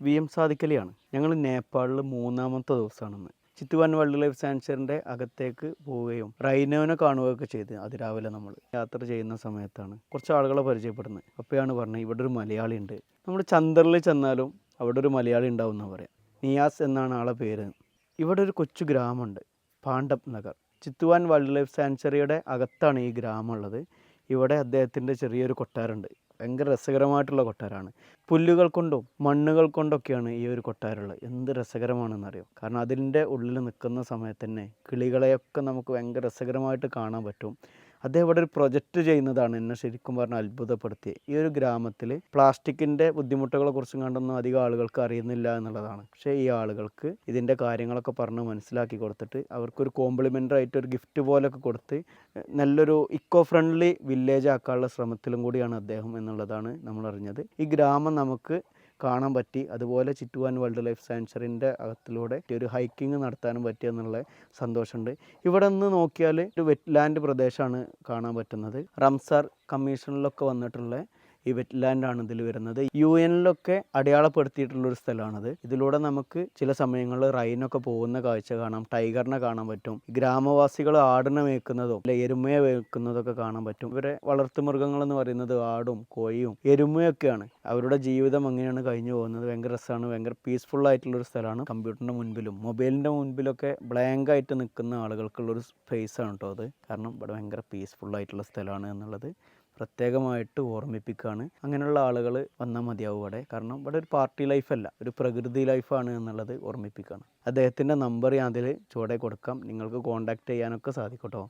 V M സാദിക്കലിയാണ് ഞങ്ങൾ നേപ്പാളിൽ മൂന്നാമത്തെ ദിവസമാണെന്ന്. ചിത്തുവാൻ വൈൽഡ് ലൈഫ് സാൻച്ചറിന്റെ അകത്തേക്ക് പോവുകയും റൈനോനെ കാണുകയൊക്കെ ചെയ്ത് അതിരാവിലെ നമ്മൾ യാത്ര ചെയ്യുന്ന സമയത്താണ് കുറച്ച് ആളുകളെ പരിചയപ്പെടുന്നത്. അപ്പോഴാണ് പറഞ്ഞത് ഇവിടെ ഒരു മലയാളി ഉണ്ട്. നമ്മൾ ചന്ദ്രനിൽ ചെന്നാലും അവിടെ ഒരു മലയാളി ഉണ്ടാവും എന്നാണ് പറയാം. നിയാസ് എന്നാണ് ആളെ പേര്. ഇവിടെ ഒരു കൊച്ചു ഗ്രാമമുണ്ട് പാണ്ഡപ് നഗർ. ചിത്തുവാൻ വൈൽഡ് ലൈഫ് സാൻച്വറിയുടെ അകത്താണ് ഈ ഗ്രാമം ഉള്ളത്. ഇവിടെ അദ്ദേഹത്തിന്റെ ചെറിയൊരു കൊട്ടാരമുണ്ട്. ഭയങ്കര രസകരമായിട്ടുള്ള കൊട്ടാരമാണ്. പുല്ലുകൾ കൊണ്ടും മണ്ണുകൾ കൊണ്ടൊക്കെയാണ് ഈ ഒരു കൊട്ടാരമുള്ളത്. എന്ത് രസകരമാണെന്നറിയോ? കാരണം അതിന്റെ ഉള്ളിൽ നിൽക്കുന്ന സമയത്ത് തന്നെ കിളികളെയൊക്കെ നമുക്ക് ഭയങ്കര രസകരമായിട്ട് കാണാൻ പറ്റും. അദ്ദേഹം ഇവിടെ ഒരു പ്രൊജക്റ്റ് ചെയ്യുന്നതാണ് എന്നെ ശരിക്കും പറഞ്ഞാൽ അത്ഭുതപ്പെടുത്തിയത് ഈ ഒരു ഗ്രാമത്തിൽ പ്ലാസ്റ്റിക്കിന്റെ ബുദ്ധിമുട്ടുകളെ കുറിച്ചും കണ്ടൊന്നും അധികം ആളുകൾക്ക് അറിയുന്നില്ല എന്നുള്ളതാണ്. പക്ഷേ ഈ ആളുകൾക്ക് ഇതിന്റെ കാര്യങ്ങളൊക്കെ പറഞ്ഞ് മനസ്സിലാക്കി കൊടുത്തിട്ട് അവർക്കൊരു കോംപ്ലിമെന്ററി ആയിട്ട് ഒരു ഗിഫ്റ്റ് പോലൊക്കെ കൊടുത്ത് നല്ലൊരു ഇക്കോ ഫ്രണ്ട്ലി വില്ലേജ് ആക്കാനുള്ള ശ്രമത്തിലും കൂടിയാണ് അദ്ദേഹം എന്നുള്ളതാണ് നമ്മൾ അറിഞ്ഞത് ഈ ഗ്രാമം നമുക്ക് കാണാൻ പറ്റി. അതുപോലെ ചിറ്റുവാൻ വൈൽഡ് ലൈഫ് സാങ്ച്വറിന്റെ അകത്തിലൂടെ ഒരു ഹൈക്കിംഗ് നടത്താനും പറ്റി എന്നുള്ള സന്തോഷമുണ്ട്. ഇവിടെ നിന്ന് നോക്കിയാൽ ഒരു വെറ്റ്ലാൻഡ് പ്രദേശമാണ് കാണാൻ പറ്റുന്നത്. റംസാർ കമ്മീഷനിലൊക്കെ വന്നിട്ടുള്ള ഈ വെറ്റ്ലാൻഡാണ് ഇതിൽ വരുന്നത്. യു എനിലൊക്കെ അടയാളപ്പെടുത്തിയിട്ടുള്ള ഒരു സ്ഥലമാണിത്. ഇതിലൂടെ നമുക്ക് ചില സമയങ്ങളിൽ റൈനൊക്കെ പോകുന്ന കാഴ്ച കാണാം ടൈഗറിനെ കാണാൻ പറ്റും ഗ്രാമവാസികൾ ആടിനെ മേക്കുന്നതും അല്ലെ എരുമയെ മേക്കുന്നതൊക്കെ കാണാൻ പറ്റും. ഇവരെ വളർത്തുമൃഗങ്ങൾ എന്ന് പറയുന്നത് ആടും കോഴിയും എരുമയൊക്കെയാണ്. അവരുടെ ജീവിതം അങ്ങനെയാണ് കഴിഞ്ഞു പോകുന്നത്. ഭയങ്കര രസമാണ് ഭയങ്കര പീസ്ഫുൾ ആയിട്ടുള്ള ഒരു സ്ഥലമാണ്. കമ്പ്യൂട്ടറിന്റെ മുൻപിലും മൊബൈലിന്റെ മുൻപിലൊക്കെ ബ്ലാങ്ക് ആയിട്ട് നിൽക്കുന്ന ആളുകൾക്കുള്ളൊരു സ്പേസ് ആണ് കേട്ടോ അത്. കാരണം ഇവിടെ ഭയങ്കര പീസ്ഫുൾ ആയിട്ടുള്ള സ്ഥലമാണ് എന്നുള്ളത്. പ്രത്യേകമായിട്ട് ഓർമ്മിപ്പിക്കുകയാണ് അങ്ങനെയുള്ള ആളുകൾ വന്നാൽ മതിയാവും ഇവിടെ കാരണം ഇവിടെ ഒരു പാർട്ടി ലൈഫല്ല ഒരു പ്രകൃതി ലൈഫാണ് എന്നുള്ളത് ഓർമ്മിപ്പിക്കുകയാണ് അദ്ദേഹത്തിന്റെ നമ്പർ ഞാൻ അതിൽ ചുവടെ കൊടുക്കാം. നിങ്ങൾക്ക് കോൺടാക്റ്റ് ചെയ്യാനൊക്കെ സാധിക്കും കേട്ടോ